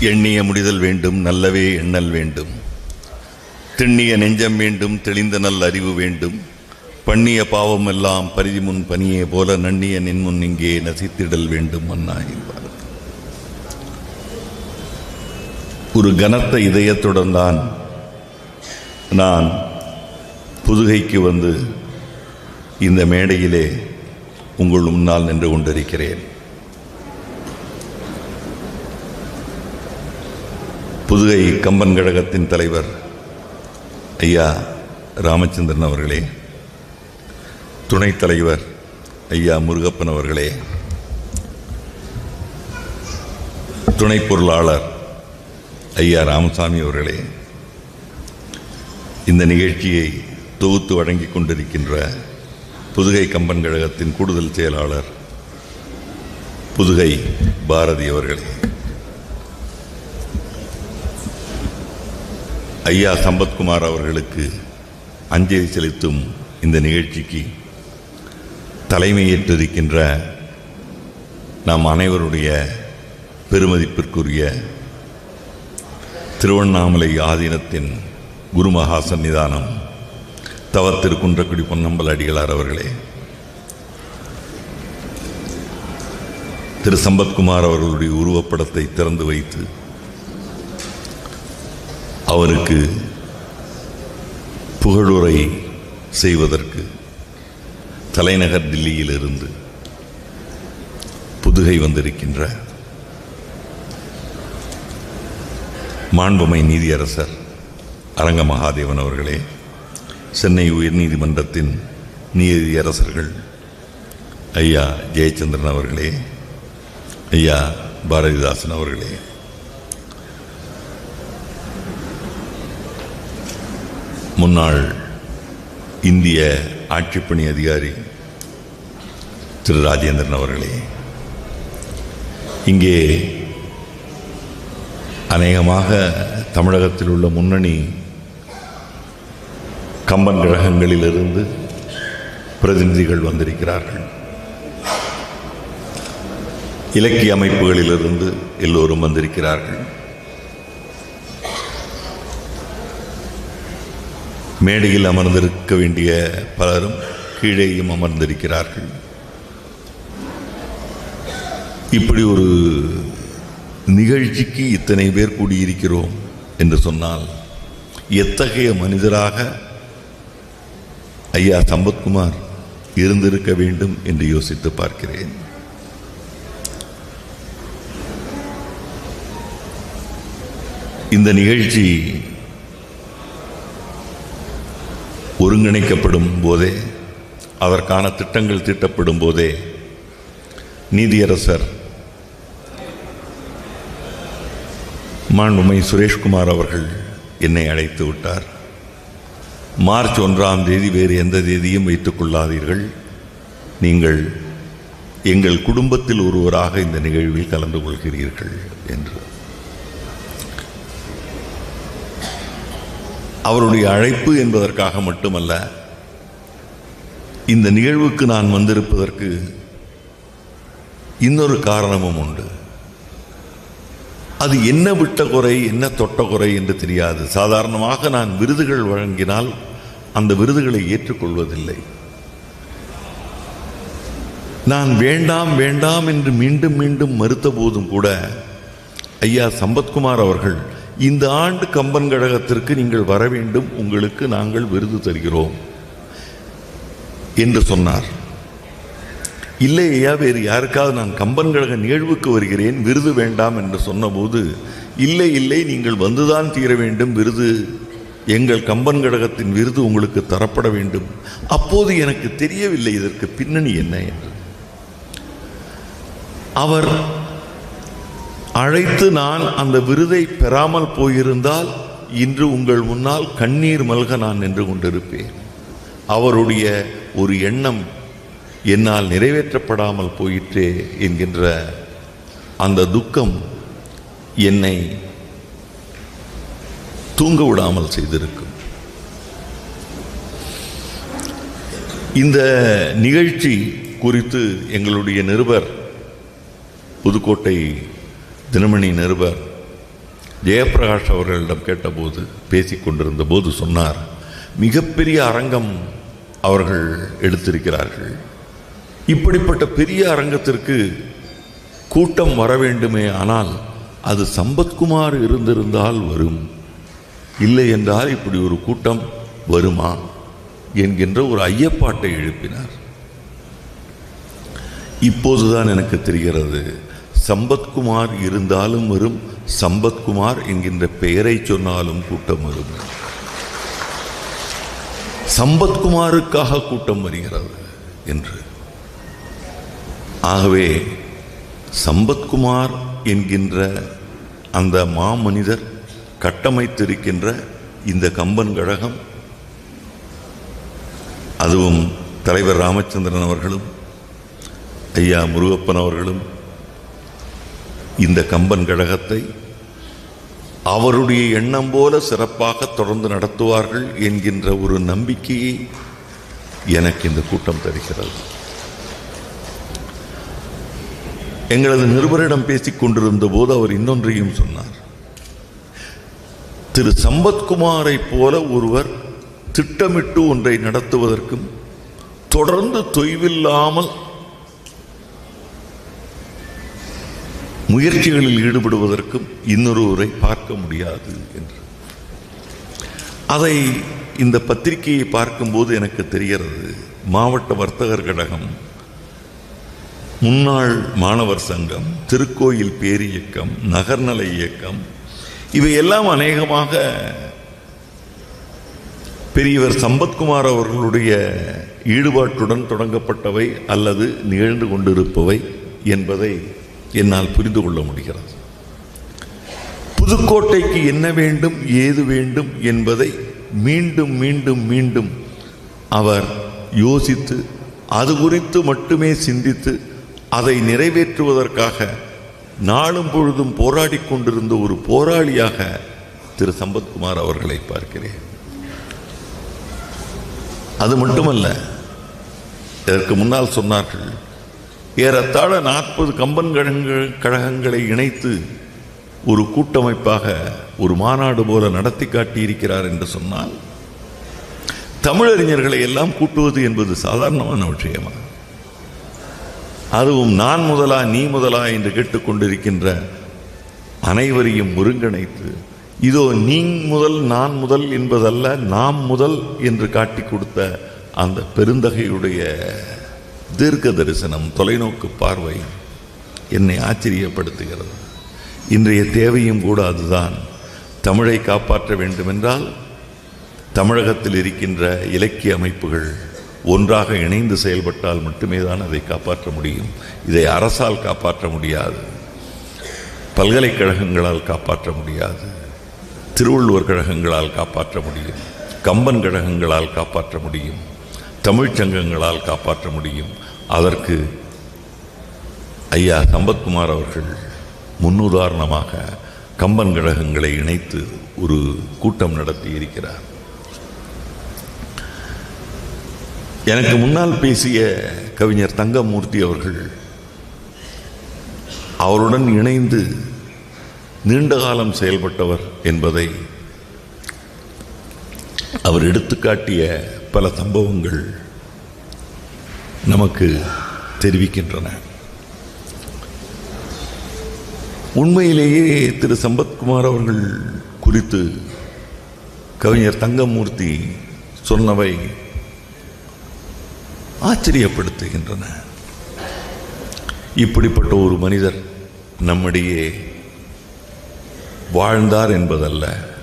எண்ணிய முடிதல் வேண்டும் நல்லவே எண்ணல் வேண்டும். திண்ணிய நெஞ்சம் வேண்டும் தெளிந்த நல் அறிவு வேண்டும். பண்ணிய பாவம் எல்லாம் பரிதி முன் பணியே போல நன்னிய நின்முன் இங்கே நசித்திடல் வேண்டும் மன்னா என்பார் ஒரு கனத்த இதயத்துடன் தான் நான் புதுகைக்கு வந்து இந்த மேடையிலே உங்கள் முன்னால் நின்று கொண்டிருக்கிறேன். புதுகை கம்பன் கழகத்தின் தலைவர் ஐயா ராமச்சந்திரன் அவர்களே துணைத் தலைவர் ஐயா முருகப்பன் அவர்களே துணை பொருளாளர் ஐயா ராமசாமி அவர்களே இந்த நிகழ்ச்சியை தொகுத்து வழங்கிக் கொண்டிருக்கின்ற புதுகை கம்பன் கழகத்தின் கூடுதல் செயலாளர் புதுகை பாரதி அவர்களே. ஐயா சம்பத்குமார் அவர்களுக்கு அஞ்சலி செலுத்தும் இந்த நிகழ்ச்சிக்கு தலைமையேற்றிருக்கின்ற நாம் அனைவருடைய பெருமதிப்பிற்குரிய திருவண்ணாமலை ஆதீனத்தின் குருமகா சன்னிதானம் தவத்திரு குன்றக்குடி பொன்னம்பல அடிகளார் அவர்களே திரு சம்பத்குமார் அவர்களுடைய உருவப்படத்தை திறந்து வைத்து அவருக்கு புகழுரை செய்வதற்கு தலைநகர் டில்லியிலிருந்து புதுகை வந்திருக்கின்ற மாண்புமை நீதியரசர் அரங்க மகாதேவன் அவர்களே சென்னை உயர்நீதிமன்றத்தின் நீதியரசர்கள் ஐயா ஜெயச்சந்திரன் அவர்களே ஐயா பாரதிதாசன் அவர்களே முன்னாள் இந்திய ஆட்சிப்பணி அதிகாரி திரு ராஜேந்திரன் அவர்களே இங்கே அநேகமாக தமிழகத்தில் உள்ள முன்னணி கம்பன் கழகங்களிலிருந்து பிரதிநிதிகள் வந்திருக்கிறார்கள். இலக்கிய அமைப்புகளிலிருந்து எல்லோரும் வந்திருக்கிறார்கள். மேடையில் அமர்ந்திருக்க வேண்டிய பலரும் கீழேயும் அமர்ந்திருக்கிறார்கள். இப்படி ஒரு நிகழ்ச்சிக்கு இத்தனை பேர் கூடியிருக்கிறோம் என்று சொன்னால் எத்தகைய மனிதராக ஐயா சம்பத்குமார் இருந்திருக்க வேண்டும் என்று யோசித்து பார்க்கிறேன். இந்த நிகழ்ச்சி ஒருங்கிணைக்கப்படும் போதே அதற்கான திட்டங்கள் தீட்டப்படும் போதே நீதியரசர் மாண்புமை சுரேஷ்குமார் அவர்கள் என்னை அழைத்து விட்டார். மார்ச் ஒன்றாம் தேதி வேறு எந்த தேதியும் வைத்துக் கொள்ளாதீர்கள். நீங்கள் எங்கள் குடும்பத்தில் ஒருவராக இந்த நிகழ்வில் கலந்து கொள்கிறீர்கள் என்று. அவருடைய அழைப்பு என்பதற்காக மட்டுமல்ல இந்த நிகழ்வுக்கு நான் வந்திருப்பதற்கு இன்னொரு காரணமும் உண்டு. அது என்ன விட்ட குறை என்ன தொட்ட குறை என்று தெரியாது. சாதாரணமாக நான் விருதுகள் வழங்கினால் அந்த விருதுகளை ஏற்றுக்கொள்வதில்லை. நான் வேண்டாம் வேண்டாம் என்று மீண்டும் மீண்டும் மறுத்த போதும் கூட ஐயா சம்பத்குமார் அவர்கள் இந்த ஆண்டு கம்பன் கழகத்திற்கு நீங்கள் வர வேண்டும் உங்களுக்கு நாங்கள் விருது தருகிறோம் என்று சொன்னார். இல்லை ஐயா வேறு யாருக்காவது நான் கம்பன் கழக நிகழ்வுக்கு வருகிறேன் விருது வேண்டாம் என்று சொன்னபோது இல்லை இல்லை நீங்கள் வந்துதான் தீர வேண்டும் விருது எங்கள் கம்பன் கழகத்தின் விருது உங்களுக்கு தரப்பட வேண்டும். அப்போது எனக்கு தெரியவில்லை இதற்கு பின்னணி என்ன? என்று. அவர் அழைத்து நான் அந்த விருதை பெறாமல் போயிருந்தால் இன்று உங்கள் முன்னால் கண்ணீர் மல்க நான் நின்று கொண்டிருப்பேன். அவருடைய ஒரு எண்ணம் என்னால் நிறைவேற்றப்படாமல் போயிற்றே என்கின்ற அந்த துக்கம் என்னை தூங்க விடாமல் செய்திருக்கும். இந்த நிகழ்ச்சி குறித்து எங்களுடைய நிருபர் புதுக்கோட்டை தினமணி நிருபர் ஜெயப்பிரகாஷ் அவர்களிடம் கேட்டபோது பேசிக் கொண்டிருந்த போது சொன்னார் மிகப்பெரிய அரங்கம் அவர்கள் எடுத்திருக்கிறார்கள். இப்படிப்பட்ட பெரிய அரங்கத்திற்கு கூட்டம் வர வேண்டுமே ஆனால் அது சம்பத்குமார் இருந்திருந்தால் வரும். இல்லை என்றால் இப்படி ஒரு கூட்டம் வருமா? என்கின்ற ஒரு ஐயப்பாட்டை எழுப்பினார். இப்போதுதான் எனக்கு தெரிகிறது சம்பத்குமார் இருந்தாலும் வரும் சம்பத்குமார் என்கின்ற பெயரை சொன்னாலும் கூட்டம் வரும். சம்பத்குமாருக்காக கூட்டம் வருகிறது என்று. ஆகவே சம்பத்குமார் என்கின்ற அந்த மாமனிதர் கட்டமைத்திருக்கின்ற இந்த கம்பன் கழகம் அதுவும் தலைவர் ராமச்சந்திரன் அவர்களும் ஐயா முருகப்பன் அவர்களும் இந்த கம்பன் கழகத்தை அவருடைய எண்ணம் போல சிறப்பாக தொடர்ந்து நடத்துவார்கள் என்கின்ற ஒரு நம்பிக்கையை எனக்கு இந்த கூட்டம் தருகிறது. எங்களது நிருபரிடம் பேசிக் கொண்டிருந்த போது அவர் இன்னொன்றையும் சொன்னார். திரு சம்பத்குமாரை போல ஒருவர் திட்டமிட்டு ஒன்றை நடத்துவதற்கும் தொடர்ந்து தொய்வில்லாமல் முயற்சிகளில் ஈடுபடுவதற்கும் இன்னொருவரை பார்க்க முடியாது என்று. அதை இந்த பத்திரிகையை பார்க்கும்போது எனக்கு தெரிகிறது மாவட்ட வர்த்தகர் கழகம் முன்னாள் மாணவர் சங்கம் திருக்கோயில் பேரியக்கம் நகர்நல இயக்கம் இவையெல்லாம் அநேகமாக பெரியவர் சம்பத்குமார் அவர்களுடைய ஈடுபாட்டுடன் தொடங்கப்பட்டவை அல்லது நிகழ்ந்து கொண்டிருப்பவை என்பதை என்னால் புரிந்து கொள்ள முடிகிறது. புதுக்கோட்டைக்கு என்ன வேண்டும் ஏது வேண்டும் என்பதை மீண்டும் மீண்டும் மீண்டும் அவர் யோசித்து அது குறித்து மட்டுமே சிந்தித்து அதை நிறைவேற்றுவதற்காக நாளும் பொழுதும் போராடி கொண்டிருந்த ஒரு போராளியாக திரு. சம்பத்குமார் அவர்களை பார்க்கிறேன். அது மட்டுமல்ல இதற்கு முன்னால் சொன்னார்கள் ஏறத்தாழ நாற்பது கம்பன் கழகங்கள் கழகங்களை இணைத்து ஒரு கூட்டமைப்பாக ஒரு மாநாடு போல நடத்தி காட்டியிருக்கிறார் என்று சொன்னால் தமிழறிஞர்களை எல்லாம் கூட்டுவது என்பது சாதாரணமான விஷயமா? அதுவும் நான் முதலா நீ முதலா என்று கேட்டுக்கொண்டிருக்கின்ற அனைவரையும் ஒருங்கிணைத்து இதோ நீ முதல் நான் முதல் என்பதல்ல நாம் முதல் என்று காட்டி கொடுத்த அந்த பெருந்தகையுடைய தீர்க்க தரிசனம் தொலைநோக்கு பார்வை என்னை ஆச்சரியப்படுத்துகிறது. இன்றைய தேவையும் கூட அதுதான். தமிழை காப்பாற்ற வேண்டுமென்றால் தமிழகத்தில் இருக்கின்ற இலக்கிய அமைப்புகள் ஒன்றாக இணைந்து செயல்பட்டால் மட்டுமே தான் அதை காப்பாற்ற முடியும். இதை அரசால் காப்பாற்ற முடியாது. பல்கலைக்கழகங்களால் காப்பாற்ற முடியாது. திருவள்ளுவர் கழகங்களால் காப்பாற்ற முடியும். கம்பன் கழகங்களால் காப்பாற்ற முடியும். தமிழ்ச் சங்கங்களால் காப்பாற்ற முடியும். அதற்கு ஐயா சம்பத்குமார் அவர்கள் முன்னுதாரணமாக கம்பன் கழகங்களை இணைத்து ஒரு கூட்டம் நடத்தி இருக்கிறார். எனக்கு முன்னால் பேசிய கவிஞர் தங்கமூர்த்தி அவர்கள் அவருடன் இணைந்து நீண்ட காலம் செயல்பட்டவர் என்பதை அவர் எடுத்துக்காட்டிய பல சம்பவங்கள் நமக்கு தெரிவிக்கின்றன. உண்மையிலேயே திரு சம்பத்குமார் அவர்கள் குறித்து கவிஞர் தங்கமூர்த்தி சொன்னவை ஆச்சரியப்படுத்துகின்றன. இப்படிப்பட்ட ஒரு மனிதர் நம்மிடையே வாழ்ந்தார் என்பதல்ல.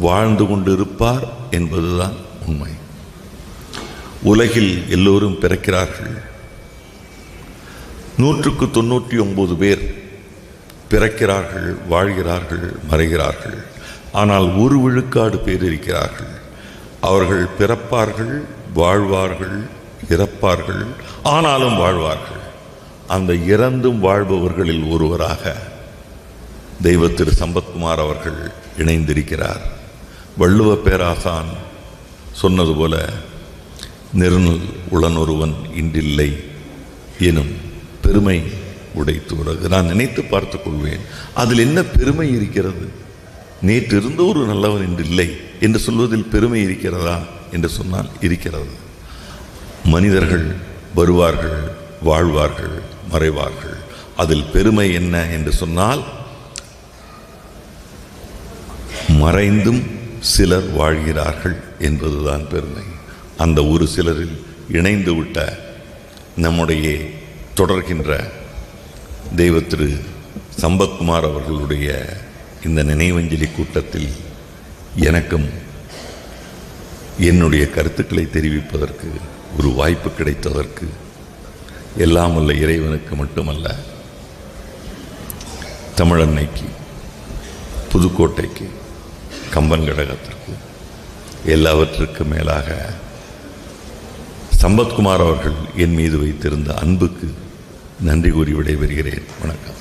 வாழ்ந்து கொண்டிருப்பார் என்பதுதான் உண்மை. உலகில் எல்லோரும் பிறக்கிறார்கள். நூற்றுக்கு தொண்ணூற்றி ஒன்பது பேர் பிறக்கிறார்கள் வாழ்கிறார்கள் மறைகிறார்கள். ஆனால் ஒரு விழுக்காடு பேர் இருக்கிறார்கள். அவர்கள் பிறப்பார்கள் வாழ்வார்கள் இறப்பார்கள் ஆனாலும் வாழ்வார்கள். அந்த இறந்தும் வாழ்பவர்களில் ஒருவராக தெய்வ திரு சம்பத்குமார் அவர்கள் இணைந்திருக்கிறார். வள்ளுவ பேராசான் சொன்னது போல நெருநல் உளனொருவன் இன்றில்லை எனும் பெருமை உடைத்து உலகு நான் நினைத்து பார்த்து கொள்வேன் அதில் என்ன பெருமை இருக்கிறது? நேற்று இருந்த ஒரு நல்லவன் இன்று இல்லை என்று சொல்வதில் பெருமை இருக்கிறதா? என்று சொன்னால் இருக்கிறது. மனிதர்கள் வருவார்கள் வாழ்வார்கள் மறைவார்கள். அதில் பெருமை என்ன என்று சொன்னால் மறைந்தும் சிலர் வாழ்கிறார்கள் என்பதுதான் பெருமை. அந்த ஒரு சிலரில் இணைந்து விட்ட நம்முடைய தொடர்கின்ற தெய்வ திரு சம்பத்குமார் அவர்களுடைய இந்த நினைவஞ்சலி கூட்டத்தில் எனக்கும் என்னுடைய கருத்துக்களை தெரிவிப்பதற்கு ஒரு வாய்ப்பு கிடைத்ததற்கு எல்லாம் உள்ள இறைவனுக்கு மட்டுமல்ல தமிழன்னைக்கு புதுக்கோட்டைக்கு கம்பன் கடகத்திற்கு எல்லாவற்றிற்கும் மேலாக சம்பத்குமார் அவர்கள் என் மீது வைத்திருந்த அன்புக்கு நன்றி கூறி விடைபெறுகிறேன். வணக்கம்.